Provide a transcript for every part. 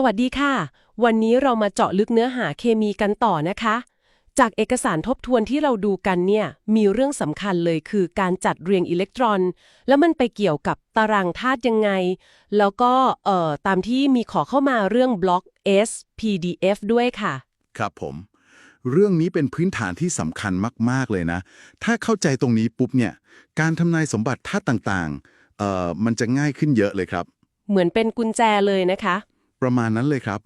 สวัสดีค่ะ วันนี้เรามาเจาะลึกเนื้อหาเคมีกันต่อนะคะ จากเอกสารทบทวนที่เราดูกันเนี่ย มีเรื่องสำคัญเลยคือการจัดเรียงอิเล็กตรอน แล้วมันไปเกี่ยวกับตารางธาตุยังไง แล้วก็เอ่อตามที่มีขอเข้ามาเรื่องบล็อก S PDF ด้วยค่ะ ครับผม เรื่องนี้เป็นพื้นฐานที่สำคัญมาก ๆ เลยนะ ถ้าเข้าใจตรงนี้ปุ๊บเนี่ย การทำนายสมบัติธาตุต่างๆ เอ่อ มันจะง่ายขึ้นเยอะเลยครับ เหมือนเป็นกุญแจเลยนะคะ ประมาณนั้นเลยครับ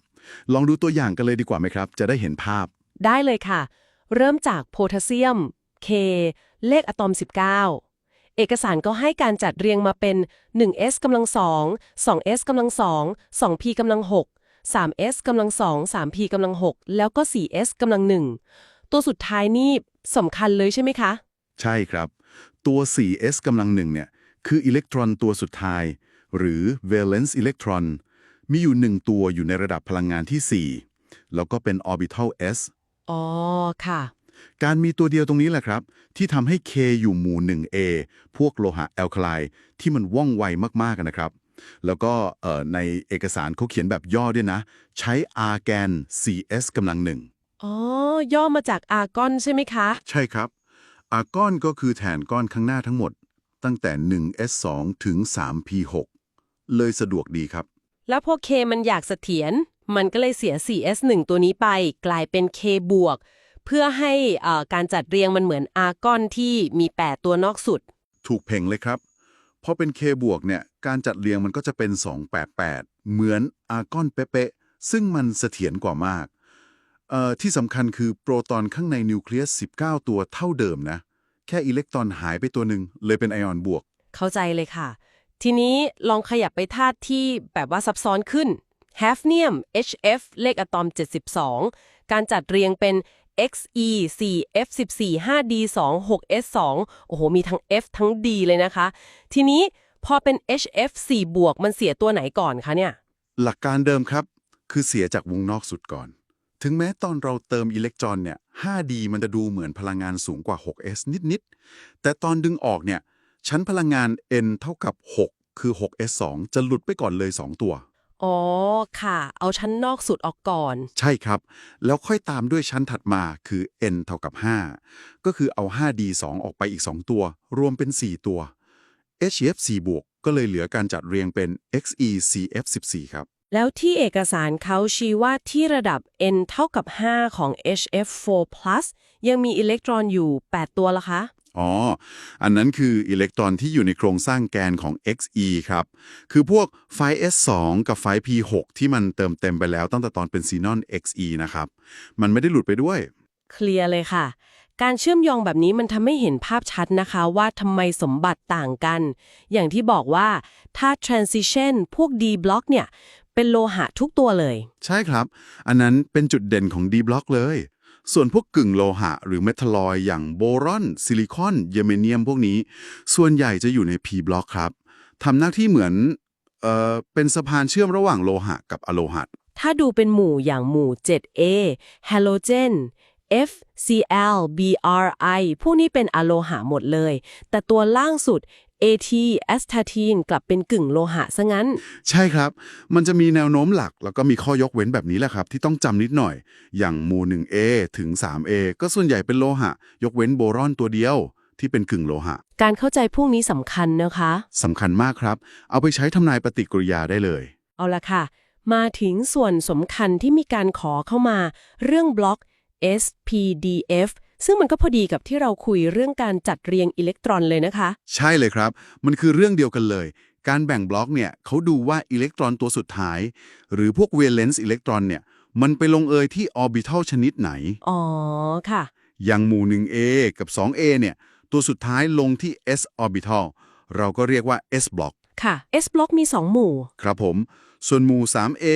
ลองดูตัวอย่างกันเลยดีกว่าไหมครับ จะได้เห็นภาพ ได้เลยค่ะ เริ่มจากโพแทสเซียม K เลขอะตอม 19 เอกสารก็ให้การจัดเรียงมาเป็น 1s กำลัง2 2s กำลัง2 2p กำลัง6 3s กำลัง2 3p กำลัง6แล้วก็ 4s กำลัง1ตัวสุดท้ายนี่สำคัญเลยใช่ไหมคะใใช่ครับ ตัว 4s กำลังหนึ่งเนี่ย คืออิเล็กตรอนตัวสุดท้าย หรือ valence electron มีอยู่หนึ่งตัวอยู่ในระดับพลังงานที่ 4 แล้วก็เป็น orbital s อ๋อ ค่ะ การมีตัวเดียวตรงนี้แหละครับ ที่ทำให้ K อยู่หมู่ 1A พวกโลหะแอลคไลน์ที่มันว่องไวมากๆนะครับ แล้วก็เอ่อในเอกสารเขาเขียนแบบย่อด้วยนะ ใช้ R แกน 4s กำลังหนึ่งอ๋อ ย่อมาจากอาร์กอนใช่ไหมคะ ใช่ครับ อาก้อนก็คือแทนก้อนข้างหน้าทั้งหมด ตั้งแต่ 1s2 ถึง 3p6 เลยสะดวกดีครับ แล้วพอ K มันอยากเสถียรมันก็เลยเสีย 4s1 ตัวนี้ไป กลายเป็น K บวกเพื่อให้เอ่อการจัดเรียงมันเหมือนอาร์กอนที่มี 8 ตัวนอกสุด ถูกเพ่งเลยครับพอเป็น K บวกเนี่ย การจัดเรียงมันก็จะเป็น 288 เหมือนอาร์กอนเป๊ะๆซึ่งมันเสถียรกว่ามากเอ่อที่สำคัญคือโปรตอนข้างในนิวเคลียส 19 ตัวเท่าเดิมนะ แค่อิเล็กตรอนหายไปตัวหนึ่งเลยเป็นไอออนบวก เข้าใจเลยค่ะ ทีนี้ลองขยับไปธาตุที่แบบว่าซับซ้อนขึ้น h a f n i u m HF เลขอะตอม 72 การจัดเรียงเป็น XE 4 F 14 5D 2 6 S 2โอ้โห มีทั้ง F ทั้ง D เลยนะคะ ทีนี้พอเป็น HF 4บวกมันเสียตัวไหนก่อนคะเนี่ย หลักการเดิมครับ คือเสียจากวงนอกสุดก่อน ถึงแม้ตอนเราเติมอิเล็กตรอนเนี่ย 5D มันจะดูเหมือนพลังงานสูงกว่า 6s นิด ๆ แต่ตอนดึงออกเนี่ย ชั้นพลังงาน n เท่ากับ 6 คือ 6s2 จะหลุดไปก่อนเลย 2 ตัว อ๋อ ค่ะ เอาชั้นนอกสุดออกก่อน ใช่ครับ แล้วค่อยตามด้วยชั้นถัดมาคือ n เท่ากับ 5 ก็คือเอา 5d2 ออกไปอีก 2 ตัว รวมเป็น 4 ตัว HF4 บวกก็เลยเหลือการจัดเรียงเป็น XeCF14 ครับ แล้วที่เอกสารเขาชี้ว่าที่ระดับ n เท่ากับ 5 ของ HF4+ ยังมีอิเล็กตรอนอยู่ 8 ตัวละคะ อ๋อ อันนั้นคืออิเล็กตรอนที่อยู่ในโครงสร้างแกนของ Xe ครับ คือพวกไฟ S2 กับไฟ P6 ที่มันเติมเต็มไปแล้วตั้งแต่ตอนเป็นซีนอน Xe นะครับ มันไม่ได้หลุดไปด้วย เคลียร์เลยค่ะ การเชื่อมโยงแบบนี้มันทำให้เห็นภาพชัดนะคะว่าทำไมสมบัติต่างกัน อย่างที่บอกว่าถ้า transition พวก D block เนี่ย เป็นโลหะทุกตัวเลย ใช่ครับ อันนั้นเป็นจุดเด่นของ D block เลย ส่วนพวกกึ่งโลหะ หรือเมทัลลอยอย่างโบรอน ซิลิคอน เยเมเนียมพวกนี้ ส่วนใหญ่จะอยู่ใน P block ครับทำหน้าที่เหมือนเอ่อเป็นสะพานเชื่อมระหว่างโลหะกับอะโลหะ ถ้าดูเป็นหมู่อย่างหมู่ 7A halogen F Cl Bri พวกนี้เป็นอะโลหะหมดเลย แต่ตัวล่างสุด AT แอสทาทีนกลับเป็นกึ่งโลหะซะงั้น ใช่ครับ มันจะมีแนวโน้มหลัก แล้วก็มีข้อยกเว้นแบบนี้แหละครับ ที่ต้องจำนิดหน่อย อย่างหมู่ 1A ถึง 3A ก็ส่วนใหญ่เป็นโลหะ ยกเว้นโบรอนตัวเดียวที่เป็นกึ่งโลหะ การเข้าใจพวกนี้สำคัญนะคะสำคัญมากครับ เอาไปใช้ทำนายปฏิกิริยาได้เลย เอาละค่ะ มาถึงส่วนสำคัญที่มีการขอเข้ามา เรื่องบล็อก SPDF ซึ่งมันก็พอดีกับที่เราคุยเรื่องการจัดเรียงอิเล็กตรอนเลยนะคะ ใช่เลยครับ มันคือเรื่องเดียวกันเลย การแบ่งบล็อกเนี่ยเขาดูว่าอิเล็กตรอนตัวสุดท้าย หรือพวกเวเลนซ์อิเล็กตรอนเนี่ยมันไปลงเอยที่ออร์บิทัลชนิดไหน อ๋อ ค่ะ อย่างหมู่ 1A กับ 2A เนี่ย ตัวสุดท้ายลงที่ s orbital เราก็เรียกว่า s block ค่ะ S บล็อกมี 2 หมู่ ครับผม ส่วนหมู่ 3A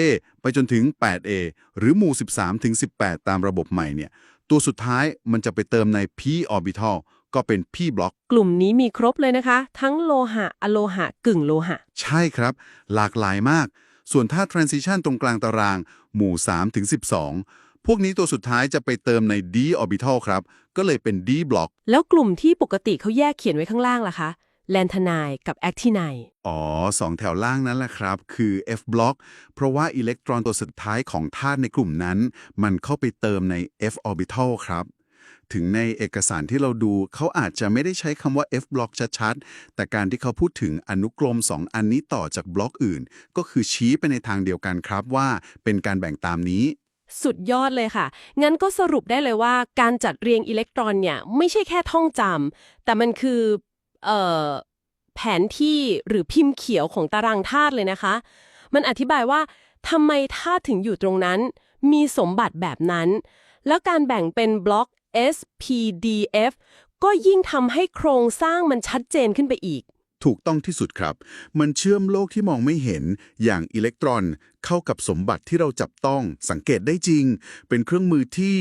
ไปจนถึง 8A หรือหมู่ 13 ถึง 18 ตามระบบใหม่เนี่ย ตัวสุดท้ายมันจะไปเติมใน p orbital ก็เป็น p block กลุ่มนี้มีครบเลยนะคะ ทั้งโลหะอะโลหะ กึ่งโลหะ ใช่ครับ หลากหลายมาก ส่วนถ้า transition ตรงกลางตาราง หมู่ 3 ถึง 12 พวกนี้ตัวสุดท้ายจะไปเติมใน d orbital ครับ ก็เลยเป็น d block แล้วกลุ่มที่ปกติเขาแยกเขียนไว้ข้างล่างล่ะคะ แลนทนายกับแอคทินายอ๋อสองแถวล่างนั้นแหละครับ คือ F บล็อกเพราะว่าอิเล็กตรอนตัวสุดท้ายของธาตุในกลุ่มนั้น มันเข้าไปเติมใน F orbital ครับ ถึงในเอกสารที่เราดูเขาอาจจะไม่ได้ใช้คำว่า F บล็อกชัดๆ แต่การที่เขาพูดถึงอนุกรม 2 อันนี้ต่อจากบล็อกอื่น ก็คือชี้ไปในทางเดียวกันครับว่าเป็นการแบ่งตามนี้สุดยอดเลยค่ะ งั้นก็สรุปได้เลยว่าการจัดเรียงอิเล็กตรอนเนี่ย ไม่ใช่แค่ท่องจำ แต่มันคือเอ่อ แผนที่หรือพิมพ์เขียวของตารางธาตุเลยนะคะ มันอธิบายว่าทำไมธาตุถึงอยู่ตรงนั้น มีสมบัติแบบนั้น แล้วการแบ่งเป็นบล็อก S P D F ก็ยิ่งทำให้โครงสร้างมันชัดเจนขึ้นไปอีก ถูกต้องที่สุดครับ มันเชื่อมโลกที่มองไม่เห็นอย่างอิเล็กตรอนเข้ากับสมบัติที่เราจับต้องสังเกตได้จริง เป็นเครื่องมือที่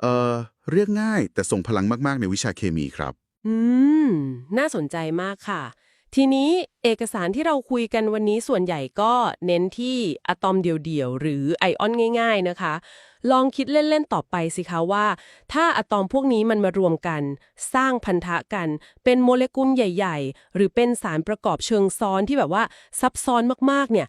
เอ่อเรียกง่ายแต่ทรงพลังมาก ๆ ในวิชาเคมีครับ อืม น่าสนใจมากค่ะ ทีนี้เอกสารที่เราคุยกันวันนี้ส่วนใหญ่ก็เน้นที่อะตอมเดี่ยวๆ หรือไอออนง่าย ๆนะคะ ลองคิดเล่น ๆ ต่อไปสิคะว่า ถ้าอะตอมพวกนี้มันมารวมกัน สร้างพันธะกัน เป็นโมเลกุลใหญ่ ๆ หรือเป็นสารประกอบเชิงซ้อนที่แบบว่าซับซ้อนมากๆ เนี่ย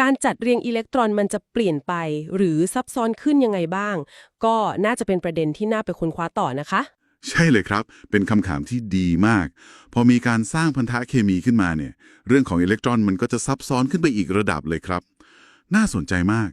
การจัดเรียงอิเล็กตรอนมันจะเปลี่ยนไป หรือซับซ้อนขึ้นยังไงบ้าง ก็น่าจะเป็นประเด็นที่น่าไปค้นคว้าต่อนะคะ ใช่เลยครับ เป็นคำถามที่ดีมาก พอมีการสร้างพันธะเคมีขึ้นมาเนี่ย เรื่องของอิเล็กตรอนมันก็จะซับซ้อนขึ้นไปอีกระดับเลยครับ น่าสนใจมาก